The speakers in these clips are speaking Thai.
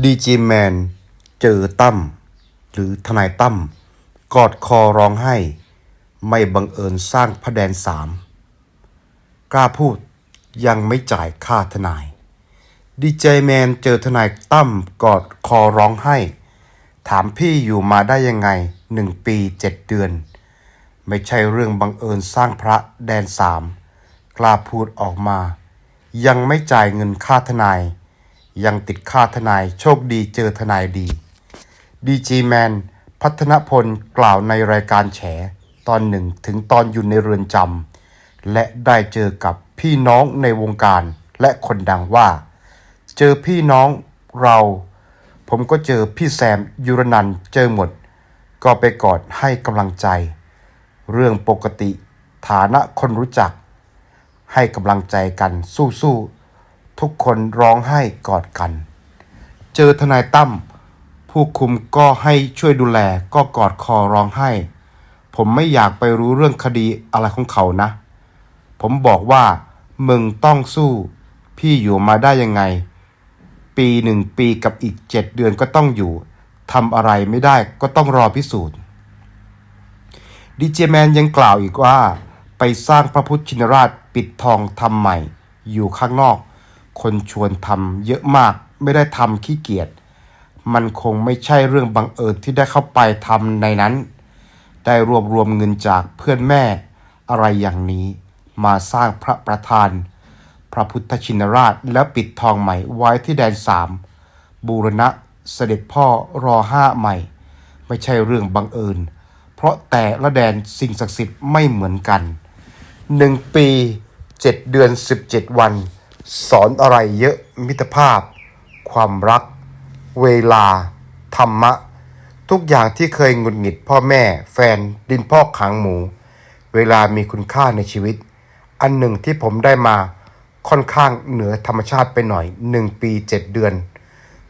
ดีจีแมน เจอตั้มหรือทนายตั้มกอดคอร้องไห้ ไม่บังเอิญสร้างพระแดนสามกล้าพูดยังไม่จ่ายค่าทนาย ดีเจแมนเจอทนายตั้มกอดคอร้องไห้ ถามพี่อยู่มาได้ยังไงหนึ่งปีเจ็ดเดือน ไม่ใช่เรื่องบังเอิญสร้างพระแดนสามกล้าพูดออกมา ยังไม่จ่ายเงินค่าทนาย ยังติดค่าทนายโชคดีเจอทนายดีดีจีแมนพัฒนพลกล่าวในรายการแฉ ตอนหนึ่งถึงตอนอยู่ในเรือนจำและได้เจอกับพี่น้องในวงการและคนดังว่า เจอพี่น้องเรา ผมก็เจอพี่แซมยุรนันเจอหมด ก็ไปกอดให้กำลังใจ เรื่องปกติฐานะคนรู้จัก ให้กำลังใจกันสู้ๆ ทุกคนร้องไห้กอดกัน เจอทนายตั้มผู้คุมก็ให้ช่วยดูแลก็กอดคอร้องไห้ ผมไม่อยากไปรู้เรื่องคดีอะไรของเขานะ ผมบอกว่ามึงต้องสู้ พี่อยู่มาได้ยังไง ปีหนึ่งปีกับอีกเจ็ดเดือนก็ต้องอยู่ทำอะไรไม่ได้ก็ต้องรอพิสูจน์ดีเจแมนยังกล่าวอีกว่า ไปสร้างพระพุทธชินราชปิดทองทำใหม่ อยู่ข้างนอก คนชวนทำเยอะมากไม่ได้ทำขี้เกียจมันคงไม่ใช่เรื่องบังเอิญที่ได้เข้าไปทำในนั้น ได้รวบรวมเงินจากเพื่อนแม่อะไรอย่างนี้ มาสร้างพระประธาน พระพุทธชินราชแล้วปิดทองใหม่ไว้ที่แดนสามบูรณะเสด็จพ่อรอห้าใหม่ ไม่ใช่เรื่องบังเอิญ เพราะแต่ละแดนสิ่งศักดิ์สิทธิ์ไม่เหมือนกันหนึ่งปีเจ็ดเดือนสิบเจ็ดวัน สอนอะไรเยอะมิตรภาพ ความรัก เวลา ธรรมะ ทุกอย่างที่เคยหงุดหงิดพ่อแม่ แฟนดินพ่อกขังหมู เวลามีคุณค่าในชีวิต อันหนึ่งที่ผมได้มาค่อนข้างเหนือธรรมชาติไปหน่อยหนึ่งปีเจ็ดเดือน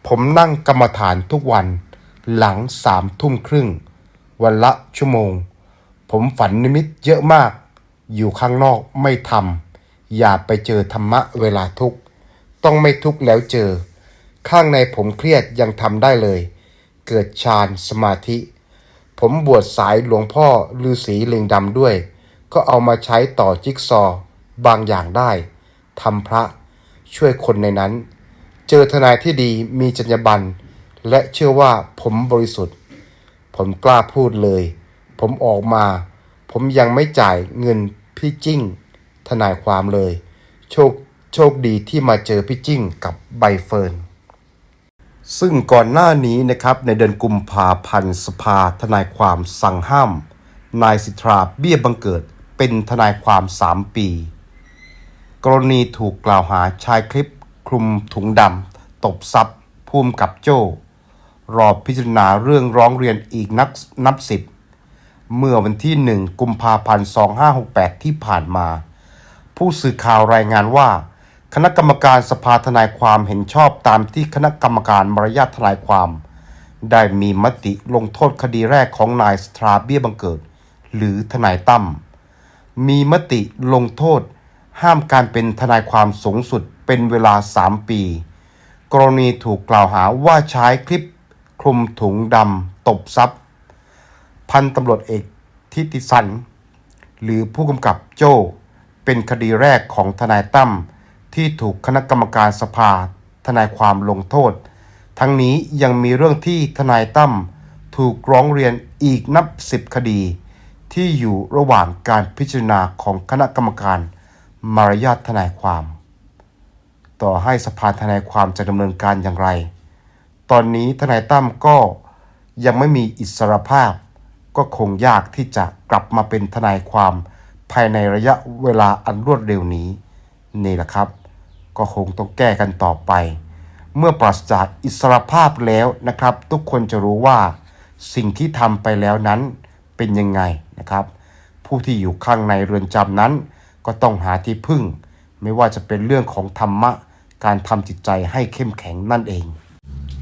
ผมนั่งกรรมฐานทุกวันหลังสามทุ่มครึ่ง วันละชั่วโมง ผมฝันนิมิตเยอะมาก อยู่ข้างนอกไม่ทำ อย่าไปเจอธรรมะเวลาทุกข์ ต้องไม่ทุกข์แล้วเจอ ข้างในผมเครียดยังทำได้เลย เกิดฌานสมาธิ ผมบวชสายหลวงพ่อฤาษีลิงดำด้วย ก็เอามาใช้ต่อจิ๊กซอว์บางอย่างได้ทำพระช่วยคนในนั้น เจอทนายที่ดีมีจรรยาบรรณและเชื่อว่าผมบริสุทธิ์ ผมกล้าพูดเลย ผมออกมา ผมยังไม่จ่ายเงินพี่จิ้ง ทนายความเลย โชคโชคดีที่มาเจอพี่จิ้งกับใบเฟิร์นซึ่งก่อนหน้านี้นะครับในเดือนกุมภาพันธ์สภาทนายความสั่งห้าม นายสิทธาเบี้ยบังเกิดเป็นทนายความ 3 ปี กรณีถูกกล่าวหาชายคลิปคลุมถุงดำตบทรัพย์ภูมิกับโจ้ รอพิจารณาเรื่องร้องเรียนอีกนับนับสิบ เมื่อวันที่ 1 กุมภาพันธ์ 2568 ที่ผ่านมา ผู้สื่อข่าวรายงานว่า คณะกรรมการสภาทนายความเห็นชอบตามที่คณะกรรมการมารยาททนายความ ได้มีมติลงโทษคดีแรกของนายสตราเบียบังเกิด หรือทนายตั้มมีมติลงโทษ ห้ามการเป็นทนายความสูงสุดเป็นเวลา 3 ปี กรณีถูกกล่าวหาว่าใช้คลิปคลุมถุงดำตบทรัพย์ พันตำรวจเอกทิติสัน หรือผู้กำกับโจ้ เป็นคดีแรกของทนายตั้มที่ถูกคณะกรรมการสภาทนายความลงโทษ ทั้งนี้ยังมีเรื่องที่ทนายตั้มถูกร้องเรียนอีกนับสิบคดี ที่อยู่ระหว่างการพิจารณาของคณะกรรมการมารยาททนายความ ต่อให้สภาทนายความจะดำเนินการอย่างไร ตอนนี้ทนายตั้มก็ยังไม่มีอิสรภาพ ก็คงยากที่จะกลับมาเป็นทนายความ ภายในระยะเวลาอันรวดเร็วนี้ นี่แหละครับ ก็คงต้องแก้กันต่อไป เมื่อปราศจากอิสรภาพแล้วนะครับ ทุกคนจะรู้ว่า สิ่งที่ทำไปแล้วนั้นเป็นยังไงนะครับ ผู้ที่อยู่ข้างในเรือนจำนั้น ก็ต้องหาที่พึ่ง ไม่ว่าจะเป็นเรื่องของธรรมะ การทำจิตใจให้เข้มแข็งนั่นเอง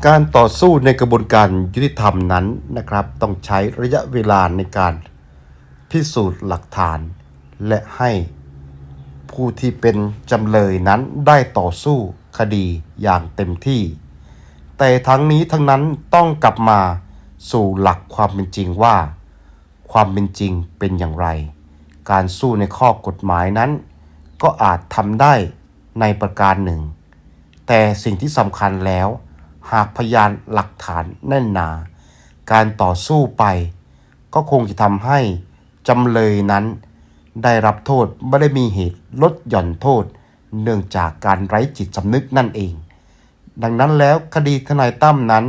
การต่อสู้ในกระบวนการยุติธรรมนั้นนะครับ ต้องใช้ระยะเวลาในการพิสูจน์หลักฐาน และให้ผู้ที่เป็นจำเลยนั้นได้ต่อสู้คดีอย่างเต็มที่ แต่ทั้งนี้ทั้งนั้นต้องกลับมาสู่หลักความเป็นจริงว่า ความเป็นจริงเป็นอย่างไร การสู้ในข้อกฎหมายนั้น ก็อาจทำได้ในประการหนึ่ง แต่สิ่งที่สำคัญแล้ว หากพยานหลักฐานแน่นหนา การต่อสู้ไป ก็คงจะทำให้จำเลยนั้น ได้รับโทษไม่ได้มีเหตุลดหย่อนโทษ เนื่องจากการไร้จิตสำนึกนั่นเอง ดังนั้นแล้วคดีทนายตั้มนั้น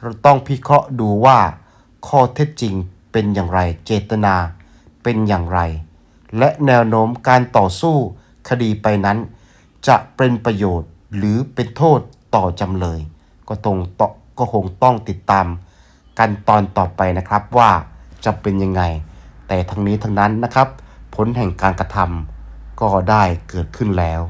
เราต้องพิเคราะห์ดูว่า ข้อเท็จจริงเป็นอย่างไรเจตนาเป็นอย่างไร และแนวโน้มการต่อสู้คดีไปนั้น จะเป็นประโยชน์หรือเป็นโทษต่อจำเลย ก็ตรงต่อก็คงต้องติดตาม กันตอนต่อไปนะครับว่าจะเป็นยังไง แต่ทั้งนี้ทั้งนั้นนะครับ ผลแห่งการกระทำก็ได้เกิดขึ้นแล้ว